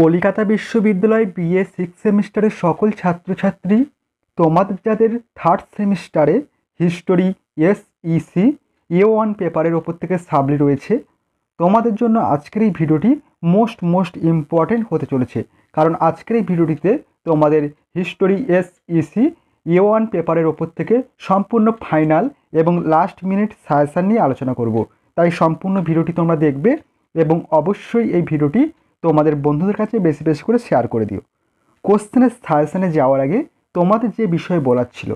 কলিকাতা বিশ্ববিদ্যালয় BA six সেমিস্টারের সকল ছাত্রছাত্রী, তোমাদের যাদের থার্ড সেমিস্টারে history S EC A one পেপারের ওপর থেকে সাবলি রয়েছে, তোমাদের জন্য আজকের এই ভিডিওটি মোস্ট মোস্ট ইম্পর্টেন্ট হতে চলেছে। কারণ আজকের এই ভিডিওটিতে তোমাদের history S EC A one পেপারের ওপর থেকে সম্পূর্ণ ফাইনাল এবং লাস্ট মিনিট সাজেশান নিয়ে আলোচনা করব। তাই সম্পূর্ণ ভিডিওটি তোমরা দেখবে এবং অবশ্যই এই ভিডিওটি তোমাদের বন্ধুদের কাছে বেশি বেশি করে শেয়ার করে দিও। কোশ্চেনের সাজেশানে যাওয়ার আগে তোমাদের যে বিষয় বলার ছিল,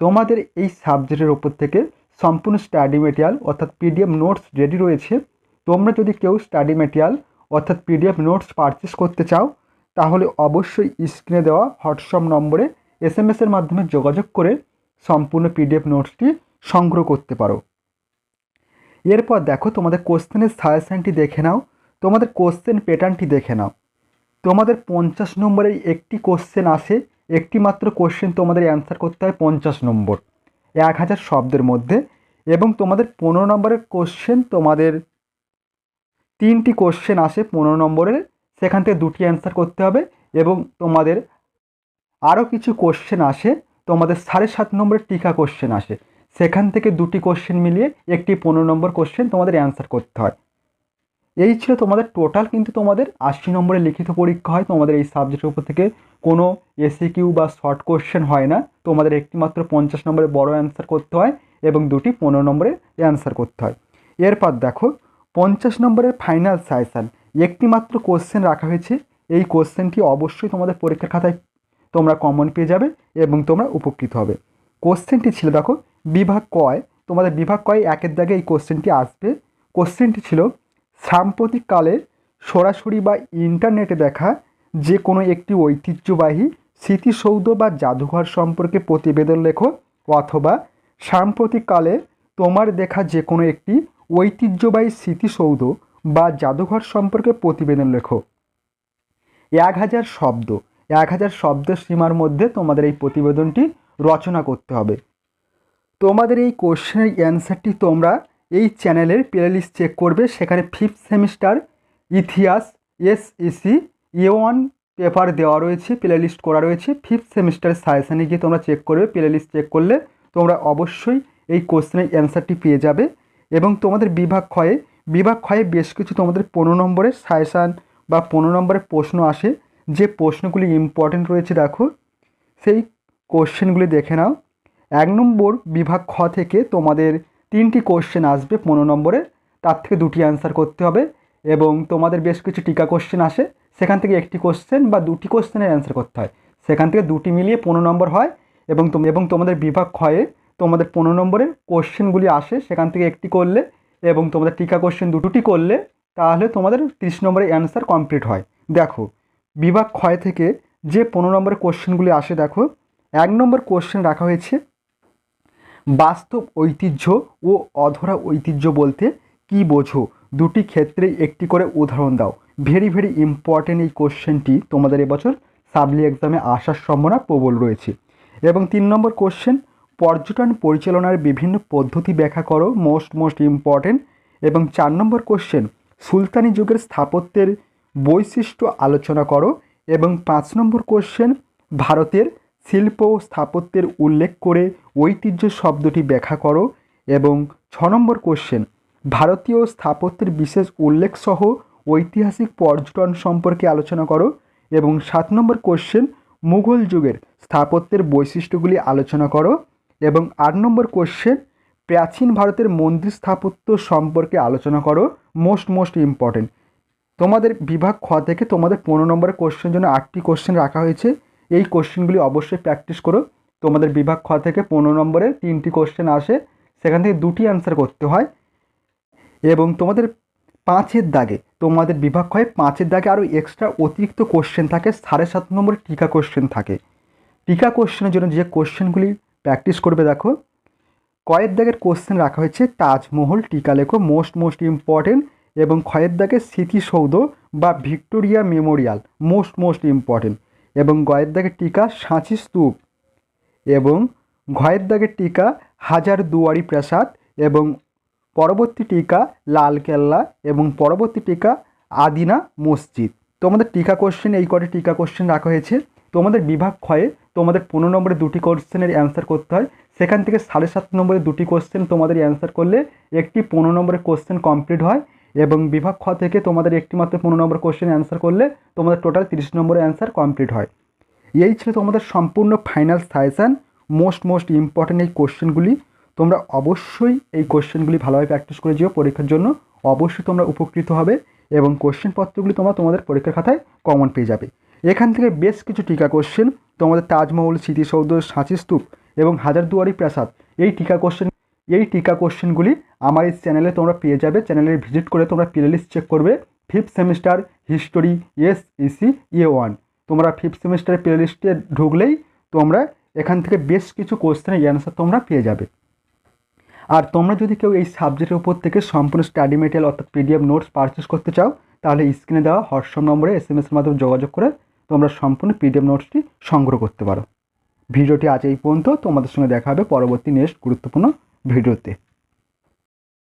তোমাদের এই সাবজেক্টের ওপর থেকে সম্পূর্ণ স্টাডি মেটেরিয়াল অর্থাৎ পিডিএফ নোটস রেডি রয়েছে। তোমরা যদি কেউ স্টাডি মেটেরিয়াল অর্থাৎ পিডিএফ নোটস পারচেস করতে চাও, তাহলে অবশ্যই স্ক্রিনে দেওয়া হোয়াটসঅ্যাপ নম্বরে এস এম এসের মাধ্যমে যোগাযোগ করে সম্পূর্ণ পিডিএফ নোটসটি সংগ্রহ করতে পারো। এরপর দেখো তোমাদের কোশ্চেনের সাজেশানটি দেখে নাও। তোমাদের কোশ্চেন প্যাটার্নটি দেখে নাও। তোমাদের পঞ্চাশ নম্বরের একটি কোশ্চেন আসে, একটি মাত্র কোশ্চেন তোমাদের অ্যান্সার করতে হয় পঞ্চাশ নম্বর। এক হাজার শব্দের মধ্যে এবং তোমাদের পনেরো নম্বরের কোশ্চেন তোমাদের তিনটি কোশ্চেন আসে পনেরো নম্বরের, সেখান থেকে দুটি অ্যান্সার করতে হবে এবং তোমাদের আরও কিছু কোশ্চেন আসে, তোমাদের সাড়ে সাত নম্বরের টিকা কোশ্চেন আসে। সেখান থেকে দুটি কোশ্চেন মিলিয়ে একটি পনেরো নম্বর কোশ্চেন তোমাদের অ্যান্সার করতে হয়। এই ছিল তোমাদের টোটাল কিন্তু তোমাদের আশি নম্বরের লিখিত পরীক্ষা হয়। তোমাদের এই সাবজেক্টের উপর থেকে কোনো এসি কিউ বা শর্ট কোশ্চেন হয় না। তোমাদের একটি মাত্র পঞ্চাশ নম্বরে বড় অ্যান্সার করতে হয় এবং দুটি পনেরো নম্বরে অ্যান্সার করতে হয়। এরপর দেখো, পঞ্চাশ নম্বরের ফাইনাল সাজেশান একটি মাত্র কোশ্চেন রাখা হয়েছে। এই কোশ্চেনটি অবশ্যই তোমাদের পরীক্ষার খাতায় তোমরা কমন পেয়ে যাবে এবং তোমরা উপকৃত হবে। কোশ্চেনটি ছিল দেখো, বিভাগ কয়? তোমাদের বিভাগ কয় একের দাগে এই কোশ্চেনটি আসবে। কোশ্চেনটি ছিল সাম্প্রতিককালে সরাসরি বা ইন্টারনেটে দেখা যে কোনো একটি ঐতিহ্যবাহী স্মৃতিসৌধ বা জাদুঘর সম্পর্কে প্রতিবেদন লেখো অথবা সাম্প্রতিককালে তোমার দেখা যে কোনো একটি ঐতিহ্যবাহী স্মৃতিসৌধ বা জাদুঘর সম্পর্কে প্রতিবেদন লেখো। এক হাজার শব্দ, এক হাজার শব্দের সীমার মধ্যে তোমাদের এই প্রতিবেদনটি রচনা করতে হবে। তোমাদের এই কোশ্চেনের অ্যান্সারটি তোমরা এই চ্যানেলের প্লেলিস্ট চেক করবে। সেখানে ফিফথ সেমিস্টার ইতিহাস এসইসি এ ওয়ান পেপার দেওয়া রয়েছে প্লেলিস্ট করা রয়েছে। ফিফথ সেমিস্টারের সাজেশানে গিয়ে তোমরা চেক করবে। প্লেলিস্ট চেক করলে তোমরা অবশ্যই এই কোশ্চেনের অ্যান্সারটি পেয়ে যাবে। এবং তোমাদের বিভাগ ক্ষয়ে বিভাগ ক্ষয়ে বেশ কিছু তোমাদের পনেরো নম্বরের সাজেশান বা পনেরো নম্বরের প্রশ্ন আসে। যে প্রশ্নগুলি ইম্পর্টেন্ট রয়েছে দেখো। সেই কোশ্চেনগুলি দেখে নাও। এক নম্বর বিভাগ খ থেকে তোমাদের তিনটি কোশ্চেন আসবে পনেরো নম্বরের। তার থেকে দুটি অ্যান্সার করতে হবে এবং তোমাদের বেশ কিছু টিকা কোশ্চেন আসে। সেখান থেকে একটি কোশ্চেন বা দুটি কোশ্চেনের অ্যান্সার করতে হয়। সেখান থেকে দুটি মিলিয়ে পনেরো নম্বর হয় এবং এবং তোমাদের বিভাগ ক্ষয়ে তোমাদের পনেরো নম্বরের কোশ্চেনগুলি আসে। সেখান থেকে একটি করলে এবং তোমাদের টিকা কোশ্চেন দুটি করলে তাহলে তোমাদের তিরিশ নম্বরের অ্যান্সার কমপ্লিট হয়। দেখো, বিভাগ ক্ষয় থেকে যে পনেরো নম্বরের কোশ্চেনগুলি আসে, দেখো, এক নম্বর কোশ্চেন রাখা হয়েছে বাস্তব ঐতিহ্য ও অধরা ঐতিহ্য বলতে কি বোঝো? দুটি ক্ষেত্রে একটি করে উদাহরণ দাও। ভেরি ভেরি ইম্পর্টেন্ট এই কোশ্চেনটি তোমাদের এবছর সাবলি এক্সামে আসার সম্ভাবনা প্রবল রয়েছে। এবং তিন নম্বর কোশ্চেন পর্যটন পরিচালনার বিভিন্ন পদ্ধতি ব্যাখ্যা করো মোস্ট মোস্ট ইম্পর্টেন্ট এবং চার নম্বর কোশ্চেন সুলতানি যুগের স্থাপত্যের বৈশিষ্ট্য আলোচনা করো। এবং পাঁচ নম্বর কোশ্চেন ভারতের শিল্প ও স্থাপত্যের উল্লেখ করে ঐতিহ্য শব্দটি ব্যাখ্যা করো এবং ছ নম্বর কোশ্চেন ভারতীয় স্থাপত্যের বিশেষ উল্লেখ সহ ঐতিহাসিক পর্যটন সম্পর্কে আলোচনা করো এবং সাত নম্বর কোশ্চেন মুঘল যুগের স্থাপত্যের বৈশিষ্ট্যগুলি আলোচনা করো এবং আট নম্বর কোশ্চেন প্রাচীন ভারতের মন্দির স্থাপত্য সম্পর্কে আলোচনা করো মোস্ট মোস্ট ইম্পর্টেন্ট তোমাদের বিভাগ খ থেকে তোমাদের পনেরো নম্বরের কোশ্চেন জন্য আটটি কোশ্চেন রাখা হয়েছে। এই কোশ্চেনগুলি অবশ্যই প্র্যাকটিস করো। তোমাদের বিভাগ খ থেকে পনেরো নম্বরে তিনটি কোশ্চেন আসে, সেখান থেকে দুটি অ্যান্সার করতে হয়। এবং তোমাদের পাঁচের দাগে, তোমাদের বিভাগ ক্ষয়ে পাঁচের দাগে আরও এক্সট্রা অতিরিক্ত কোশ্চেন থাকে, সাড়ে সাত নম্বরের টিকা কোশ্চেন থাকে। টিকা কোশ্চেনের জন্য যে কোশ্চেনগুলি প্র্যাকটিস করবে দেখো, কয়ের দাগের কোশ্চেন রাখা হয়েছে তাজমহল, টিকা লেখো মোস্ট মোস্ট ইম্পর্টেন্ট এবং ক্ষয়ের দাগের স্মৃতিসৌধ বা Victoria Memorial most most important এবং গয়ের দাগের টিকা সাঁচি স্তূপ এবং ঘয়ের দাগের টিকা হাজার দুয়ারি প্রাসাদ এবং পরবর্তী টিকা লালকেল্লা এবং পরবর্তী টিকা আদিনা মসজিদ। তোমাদের টিকা কোশ্চেন এই কটি টিকা কোশ্চেন রাখা হয়েছে? তোমাদের বিভাগ ক্ষয়ে তোমাদের পনেরো নম্বরে দুটি কোশ্চেনের অ্যান্সার করতে হয়। সেখান থেকে সাড়ে সাত নম্বরে দুটি কোশ্চেন তোমাদের অ্যান্সার করলে একটি পনেরো নম্বরের কোশ্চেন কমপ্লিট হয়। এবং বিভাগ খ থেকে তোমাদের একটি মাত্র পনেরো নম্বর কোশ্চেন অ্যান্সার করলে তোমাদের টোটাল তিরিশ নম্বরের অ্যান্সার কমপ্লিট হয়। এই ছিল তোমাদের সম্পূর্ণ final suggestion most most important এই কোশ্চেনগুলি তোমরা অবশ্যই এই কোশ্চেনগুলি ভালোভাবে প্র্যাকটিস করে যেও পরীক্ষার জন্য। অবশ্যই তোমরা উপকৃত হবে এবং কোশ্চেন পত্রগুলি তোমরা তোমাদের পরীক্ষার খাতায় কমন পেয়ে যাবে। এখান থেকে বেশ কিছু টিকা কোশ্চেন তোমাদের তাজমহল, স্মৃতিসৌধ, সাঁচি স্তূপ এবং হাজারদুয়ারি প্রাসাদ, এই টিকা কোশ্চেন এই টিকা কোশ্চেনগুলি আমার এই চ্যানেলে তোমরা পেয়ে যাবে। চ্যানেলে ভিজিট করে তোমরা প্লে লিস্ট চেক করবে। Fifth semester history, S EC A one. তোমরা ফিফথ সেমিস্টারের প্লে লিস্টে ঢুকলেই তোমরা এখান থেকে বেশ কিছু কোশ্চেনের অ্যান্সার তোমরা পেয়ে যাবে। আর তোমরা যদি কেউ এই সাবজেক্টের উপর থেকে সম্পূর্ণ স্টাডি মেটেরিয়াল অর্থাৎ পিডিএফ নোটস পারচেস করতে চাও, তাহলে স্ক্রিনে দেওয়া হোয়াটসঅ্যাপ নম্বরে এস এম এসের মাধ্যমে যোগাযোগ করে তোমরা সম্পূর্ণ পিডিএফ নোটসটি সংগ্রহ করতে পারো। ভিডিওটি আজ এই পর্যন্ত। তোমাদের সঙ্গে দেখা হবে পরবর্তী নেক্সট গুরুত্বপূর্ণ ভিডিওতে